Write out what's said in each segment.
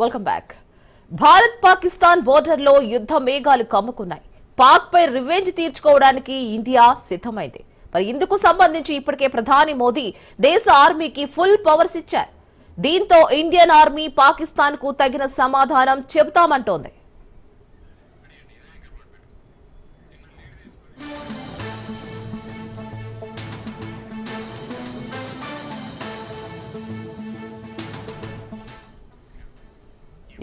Welcome back Bharat Pakistan బోర్డర్లో యుద్ధ మేఘాలు కమ్ముకున్నాయి. పాక్ పై రివెంజ్ తీర్చుకోవడానికి ఇండియా సిద్ధమైంది. మరి ఇందుకు సంబంధించి ఇప్పటికే ప్రధాని మోదీ దేశ ఆర్మీకి ఫుల్ పవర్స్ ఇచ్చారు. దీంతో ఇండియన్ ఆర్మీ పాకిస్తాన్కు తగిన సమాధానం చెబుతామంటోంది.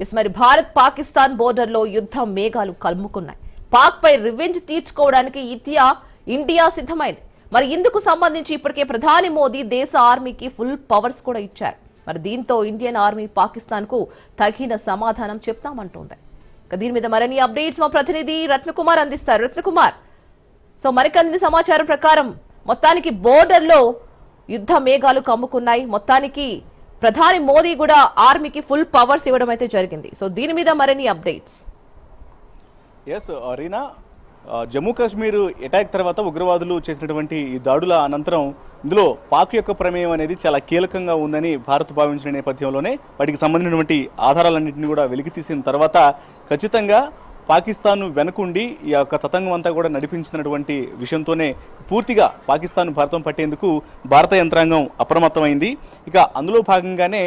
ఎస్ మరి భారత్ పాకిస్తాన్ బోర్డర్లో యుద్ధ మేఘాలు కలుముకున్నాయి. పాక్ పై రివెంజ్ తీర్చుకోవడానికి ఇథియా ఇండియా సిద్ధమైంది. మరి ఇందుకు సంబంధించి ఇప్పటికే ప్రధాని మోదీ దేశ ఆర్మీకి ఫుల్ పవర్స్ కూడా ఇచ్చారు. మరి దీంతో ఇండియన్ ఆర్మీ పాకిస్తాన్కు తగిన సమాధానం చెప్తామంటోంది. దీని మీద మరిన్ని అప్డేట్స్ మా ప్రతినిధి రత్నకుమార్ అందిస్తారు. రత్నకుమార్ సో మరికొన్ని సమాచారం ప్రకారం మొత్తానికి బోర్డర్లో యుద్ధ మేఘాలు కమ్ముకున్నాయి. మొత్తానికి ప్రధాని మోదీ కూడా ఆర్మీకి ఫుల్ పవర్స్ ఇవ్వడం అయితే జరిగింది. సో దీని మీద మరిన్ని అప్డేట్స్. ఎస్ రీనా జమ్మూ కాశ్మీర్ అటాక్ తర్వాత ఉగ్రవాదులు చేసినటువంటి ఈ దాడుల అనంతరం ఇందులో పాక్ యొక్క ప్రమేయం అనేది చాలా కీలకంగా ఉందని భారత్ భావించిన నేపథ్యంలోనే వాటికి సంబంధించినటువంటి ఆధారాలన్నింటినీ కూడా వెలికి తీసిన తర్వాత ఖచ్చితంగా పాకిస్తాన్ వెనుకుండి ఈ యొక్క తతంగం అంతా కూడా నడిపించినటువంటి విషయంతోనే పూర్తిగా పాకిస్తాన్ భారతం పట్టేందుకు భారత యంత్రాంగం అప్రమత్తమైంది. ఇక అందులో భాగంగానే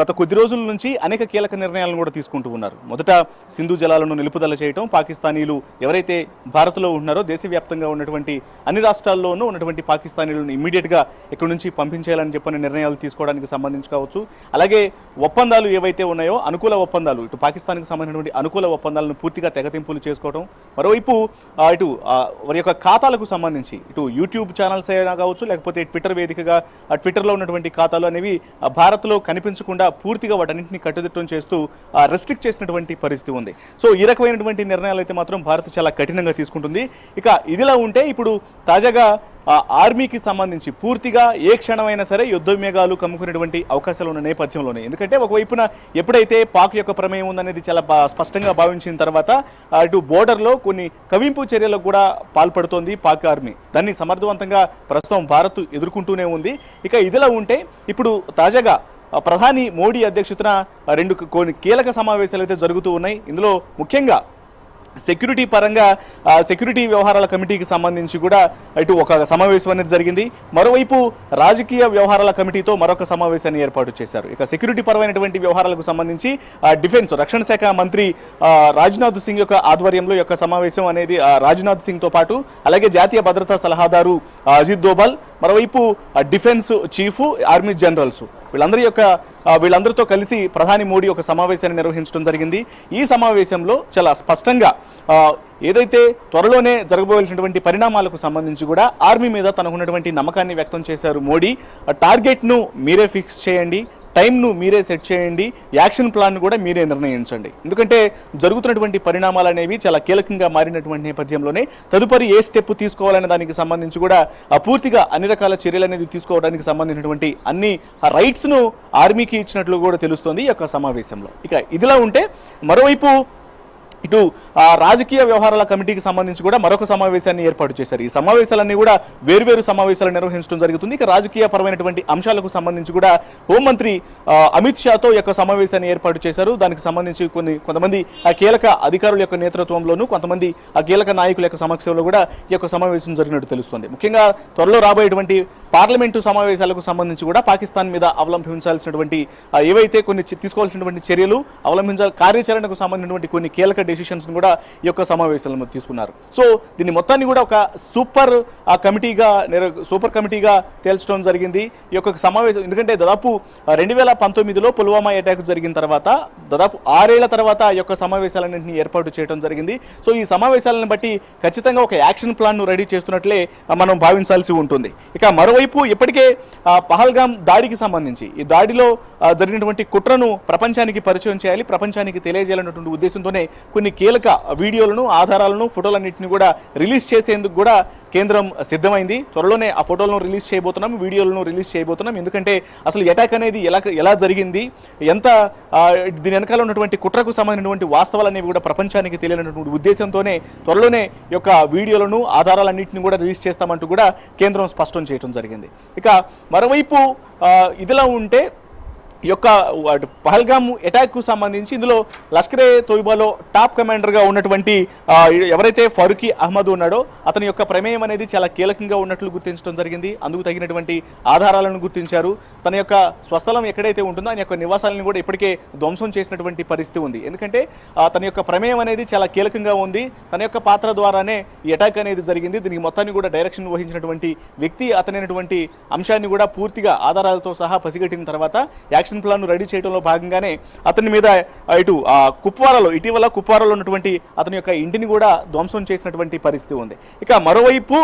గత కొద్ది రోజుల నుంచి అనేక కీలక నిర్ణయాలను కూడా తీసుకుంటూ ఉన్నారు. మొదట సింధు జలాలను నిలుపుదల చేయటం పాకిస్తానీలు ఎవరైతే భారత్లో ఉన్నారో దేశవ్యాప్తంగా ఉన్నటువంటి అన్ని రాష్ట్రాల్లోనూ ఉన్నటువంటి పాకిస్తానీలను ఇమ్మీడియట్గా ఇక్కడి నుంచి పంపించేయాలని చెప్పిన నిర్ణయాలు తీసుకోవడానికి సంబంధించి కావచ్చు. అలాగే ఒప్పందాలు ఏవైతే ఉన్నాయో అనుకూల ఒప్పందాలు ఇటు పాకిస్తాన్కి సంబంధించినటువంటి అనుకూల ఒప్పందాలను పూర్తిగా తెగతింపులు చేసుకోవడం మరోవైపు ఇటు వారి యొక్క ఖాతాలకు సంబంధించి ఇటు యూట్యూబ్ ఛానల్స్ అయినా కావచ్చు లేకపోతే ట్విట్టర్ వేదికగా ఆ ట్విట్టర్లో ఉన్నటువంటి ఖాతాలు అనేవి భారత్లో కనిపించకుండా పూర్తిగా వాటన్నింటినీ కట్టుదిట్టం చేస్తూ రెస్ట్రిక్ట్ చేసినటువంటి పరిస్థితి ఉంది. సో ఈ రకమైనటువంటి నిర్ణయాలు అయితే మాత్రం భారత్ చాలా కఠినంగా తీసుకుంటుంది. ఇక ఇదిలా ఉంటే ఇప్పుడు తాజాగా ఆర్మీకి సంబంధించి పూర్తిగా ఏ క్షణమైనా సరే యుద్ధ మేఘాలు కమ్ముకునేటువంటి అవకాశాలు ఉన్న నేపథ్యంలోనే. ఎందుకంటే ఒకవైపున ఎప్పుడైతే పాక్ యొక్క ప్రమేయం ఉందనేది చాలా స్పష్టంగా భావించిన తర్వాత అటు ఇటు బోర్డర్లో కొన్ని కవింపు చర్యలకు కూడా పాల్పడుతోంది పాక్ ఆర్మీ. దాన్ని సమర్థవంతంగా ప్రస్తుతం భారత్ ఎదుర్కొంటూనే ఉంది. ఇక ఇదిలా ఉంటే ఇప్పుడు తాజాగా ప్రధాని మోడీ అధ్యక్షతన రెండు కొన్ని కీలక సమావేశాలు అయితే జరుగుతూ ఉన్నాయి. ఇందులో ముఖ్యంగా సెక్యూరిటీ పరంగా సెక్యూరిటీ వ్యవహారాల కమిటీకి సంబంధించి కూడా ఇటు ఒక సమావేశం అనేది జరిగింది. మరోవైపు రాజకీయ వ్యవహారాల కమిటీతో మరొక సమావేశాన్ని ఏర్పాటు చేశారు. ఇక సెక్యూరిటీ పరమైనటువంటి వ్యవహారాలకు సంబంధించి డిఫెన్స్ రక్షణ శాఖ మంత్రి ఆ, రాజ్నాథ్ సింగ్ యొక్క ఆధ్వర్యంలో యొక్క సమావేశం అనేది రాజ్నాథ్ సింగ్తో పాటు అలాగే జాతీయ భద్రతా సలహాదారు అజిత్ దోబల్ మరోవైపు డిఫెన్స్ చీఫ్ ఆర్మీ జనరల్స్. వీళ్ళందరి యొక్క వీళ్ళందరితో కలిసి ప్రధాని మోడీ ఒక సమావేశాన్ని నిర్వహించడం జరిగింది. ఈ సమావేశంలో చాలా స్పష్టంగా ఏదైతే త్వరలోనే జరగబోయేటువంటి పరిణామాలకు సంబంధించి కూడా ఆర్మీ మీద తనకున్నటువంటి నమ్మకాన్ని వ్యక్తం చేశారు మోడీ టార్గెట్ను మీరే ఫిక్స్ చేయండి. టైంను మీరే సెట్ చేయండి యాక్షన్ ప్లాన్ కూడా మీరే నిర్ణయించండి. ఎందుకంటే జరుగుతున్నటువంటి పరిణామాలు అనేవి చాలా కీలకంగా మారినటువంటి నేపథ్యంలోనే తదుపరి ఏ స్టెప్ తీసుకోవాలనే దానికి సంబంధించి కూడా ఆ, పూర్తిగా అన్ని రకాల చర్యలు అనేది తీసుకోవడానికి సంబంధించినటువంటి అన్ని రైట్స్ను ఆర్మీకి ఇచ్చినట్లు కూడా తెలుస్తోంది ఈ యొక్క సమావేశంలో. ఇక ఇదిలా ఉంటే మరోవైపు ఇటు ఆ, రాజకీయ వ్యవహారాల కమిటీకి సంబంధించి కూడా మరొక సమావేశాన్ని ఏర్పాటు చేశారు. ఈ సమావేశాలన్నీ కూడా వేరువేరు సమావేశాలు నిర్వహించడం జరుగుతుంది. ఇక రాజకీయ పరమైనటువంటి అంశాలకు సంబంధించి కూడా హోంమంత్రి అమిత్ షాతో యొక్క సమావేశాన్ని ఏర్పాటు చేశారు. దానికి సంబంధించి కొన్ని కొంతమంది ఆ కీలక అధికారుల యొక్క నేతృత్వంలోనూ కొంతమంది ఆ కీలక నాయకుల యొక్క సమక్షంలో కూడా ఈ యొక్క సమావేశం జరిగినట్టు తెలుస్తుంది. ముఖ్యంగా త్వరలో రాబోయేటువంటి పార్లమెంటు సమావేశాలకు సంబంధించి కూడా పాకిస్తాన్ మీద అవలంబించాల్సినటువంటి ఏవైతే కొన్ని తీసుకోవాల్సినటువంటి చర్యలు అవలంబించాలి కార్యాచరణకు సంబంధించినటువంటి కొన్ని కీలక డెసిషన్స్ కూడా ఈ యొక్క సమావేశాలను తీసుకున్నారు. సో దీన్ని మొత్తాన్ని కూడా ఒక సూపర్ కమిటీగా సూపర్ కమిటీగా తేల్చడం జరిగింది. ఈ యొక్క సమావేశం ఎందుకంటే దాదాపు రెండు వేల పంతొమ్మిదిలో పుల్వామా అటాక్ జరిగిన తర్వాత దాదాపు ఆరేళ్ళ తర్వాత ఈ యొక్క సమావేశాలన్నింటినీ ఏర్పాటు చేయడం జరిగింది. సో ఈ సమావేశాలను బట్టి ఖచ్చితంగా ఒక యాక్షన్ ప్లాన్ను రెడీ చేస్తున్నట్లే మనం భావించాల్సి ఉంటుంది. ఇక మరోవైపు ఇప్పటికే ఆ, పహల్గాం దాడికి సంబంధించి ఈ దాడిలో జరిగినటువంటి కుట్రను ప్రపంచానికి పరిచయం చేయాలి ప్రపంచానికి తెలియజేయాలన్నటువంటి ఉద్దేశంతోనే కొన్ని కీలక వీడియోలను ఆధారాలను ఫోటోలన్నింటినీ కూడా రిలీజ్ చేసేందుకు కూడా కేంద్రం సిద్ధమైంది. త్వరలోనే ఆ ఫోటోలను రిలీజ్ చేయబోతున్నాం వీడియోలను రిలీజ్ చేయబోతున్నాం. ఎందుకంటే అసలు అటాక్ అనేది ఎలా ఎలా జరిగింది ఎంత దీని వెనకాల ఉన్నటువంటి కుట్రకు సంబంధించినటువంటి వాస్తవాలు అనేవి కూడా ప్రపంచానికి తెలియనటువంటి ఉద్దేశంతోనే త్వరలోనే యొక్క వీడియోలను ఆధారాలన్నింటినీ కూడా రిలీజ్ చేస్తామంటూ కూడా కేంద్రం స్పష్టం చేయడం జరిగింది. ఇక మరోవైపు ఇదిలా ఉంటే ఈ యొక్క వాటి పహల్గామ్ అటాక్కు సంబంధించి ఇందులో లష్కరే తోయిబాలో టాప్ కమాండర్గా ఉన్నటువంటి ఎవరైతే ఫరూకీ అహ్మద్ ఉన్నాడో అతని యొక్క ప్రమేయం అనేది చాలా కీలకంగా ఉన్నట్లు గుర్తించడం జరిగింది. అందుకు తగినటువంటి ఆధారాలను గుర్తించారు. తన యొక్క స్వస్థలం ఎక్కడైతే ఉంటుందో ఆయన యొక్క నివాసాలను కూడా ఇప్పటికే ధ్వంసం చేసినటువంటి పరిస్థితి ఉంది. ఎందుకంటే తన యొక్క ప్రమేయం అనేది చాలా కీలకంగా ఉంది. తన యొక్క పాత్ర ద్వారానే ఈ అటాక్ అనేది జరిగింది. దీనికి మొత్తాన్ని కూడా డైరెక్షన్ వహించినటువంటి వ్యక్తి అతనైనటువంటి అంశాన్ని కూడా పూర్తిగా ఆధారాలతో సహా పసిగట్టిన తర్వాత యాక్షన్ ప్లాన్ రెడీ చేయడంలో భాగంగానే అతని మీద ఇటు ఆ, కుప్వారాలో ఇటీవల కుప్వారాలో ఉన్నటువంటి అతని యొక్క ఇంటిని కూడా ధ్వంసం చేసినటువంటి పరిస్థితి ఉంది. ఇక మరోవైపు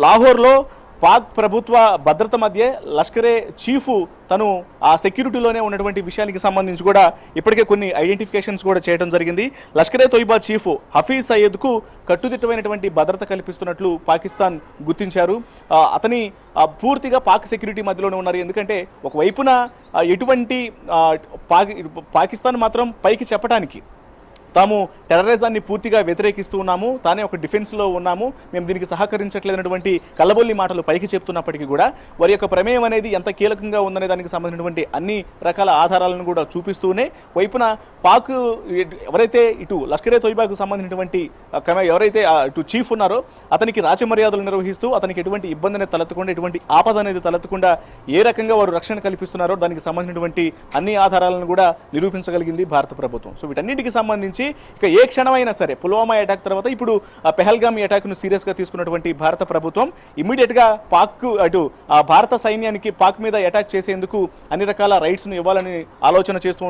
లాహోర్లో పాక్ ప్రభుత్వ భద్రత మధ్య లష్కరే చీఫ్ తను ఆ సెక్యూరిటీలోనే ఉన్నటువంటి విషయానికి సంబంధించి కూడా ఇప్పటికే కొన్ని ఐడెంటిఫికేషన్స్ కూడా చేయడం జరిగింది. లష్కరే తొయిబా చీఫ్ హఫీజ్ సయ్యద్కు కట్టుదిట్టమైనటువంటి భద్రత కల్పిస్తున్నట్లు పాకిస్తాన్ గుర్తించారు. అతని పూర్తిగా పాక్ సెక్యూరిటీ మధ్యలోనే ఉన్నారు. ఎందుకంటే ఒకవైపున ఎటువంటి పాకిస్తాన్ మాత్రం పైకి చెప్పడానికి తాము టెర్రరిజాన్ని పూర్తిగా వ్యతిరేకిస్తూ ఉన్నాము తానే ఒక డిఫెన్స్లో ఉన్నాము మేము దీనికి సహకరించట్లేనటువంటి కల్లబొల్లి మాటలు పైకి చెప్తున్నప్పటికీ కూడా వారి యొక్క ప్రమేయం అనేది ఎంత కీలకంగా ఉందనే దానికి సంబంధించినటువంటి అన్ని రకాల ఆధారాలను కూడా చూపిస్తూనే వైపున పాక్ ఎవరైతే ఇటు లష్కరే తొయ్బాకు సంబంధించినటువంటి ఎవరైతే ఇటు చీఫ్ ఉన్నారో అతనికి రాజమర్యాదలు నిర్వహిస్తూ అతనికి ఎటువంటి ఇబ్బంది అనేది తలెత్తకుండా ఎటువంటి ఆపద అనేది తలెత్తకుండా ఏ రకంగా వారు రక్షణ కల్పిస్తున్నారో దానికి సంబంధించినటువంటి అన్ని ఆధారాలను కూడా నిరూపించగలిగింది భారత ప్రభుత్వం. సో వీటన్నిటికి సంబంధించి ఇక ఏ క్షణమైనా సరే పుల్వామా అటాక్ తర్వాత ఇప్పుడు పెహల్గామ్ అటాక్ను సీరియస్గా తీసుకున్నటువంటి భారత ప్రభుత్వం ఇమీడియట్గా పాక్ అటు భారత సైన్యానికి పాక్ మీద అటాక్ చేసేందుకు అన్ని రకాల రైట్స్ను ఇవ్వాలని ఆలోచన చేస్తూ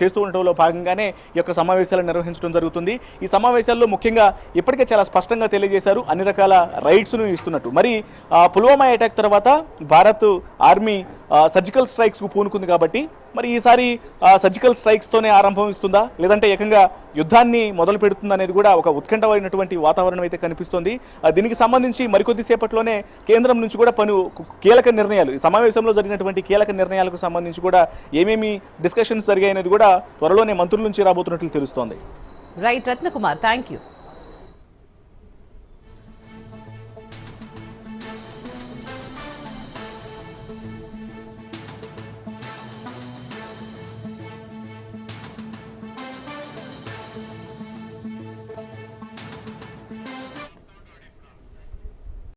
చేస్తూ ఉండటంలో భాగంగానే ఈ యొక్క సమావేశాలను నిర్వహించడం జరుగుతుంది. ఈ సమావేశాల్లో ముఖ్యంగా ఇప్పటికే చాలా స్పష్టంగా తెలియజేశారు అన్ని రకాల రైట్స్ను ఇస్తున్నట్టు. మరి పుల్వామా అటాక్ తర్వాత భారత్ ఆర్మీ సర్జికల్ స్ట్రైక్స్కు పూనుకుంది కాబట్టి మరి ఈసారి సర్జికల్ స్ట్రైక్స్తోనే ఆరంభం ఇస్తుందా? లేదంటే ఏకంగా యుద్ధాన్ని మొదలు పెడుతుంది అనేది కూడా ఒక ఉత్కంఠమైనటువంటి వాతావరణం అయితే కనిపిస్తోంది. దీనికి సంబంధించి మరికొద్దిసేపట్లోనే కేంద్రం నుంచి కూడా పలు కీలక నిర్ణయాలు ఈ సమావేశంలో జరిగినటువంటి కీలక నిర్ణయాలకు సంబంధించి కూడా ఏమేమి డిస్కషన్స్ జరిగాయనేది కూడా త్వరలోనే మంత్రుల నుంచి రాబోతున్నట్లు తెలుస్తోంది. Right Ratnakumar thank you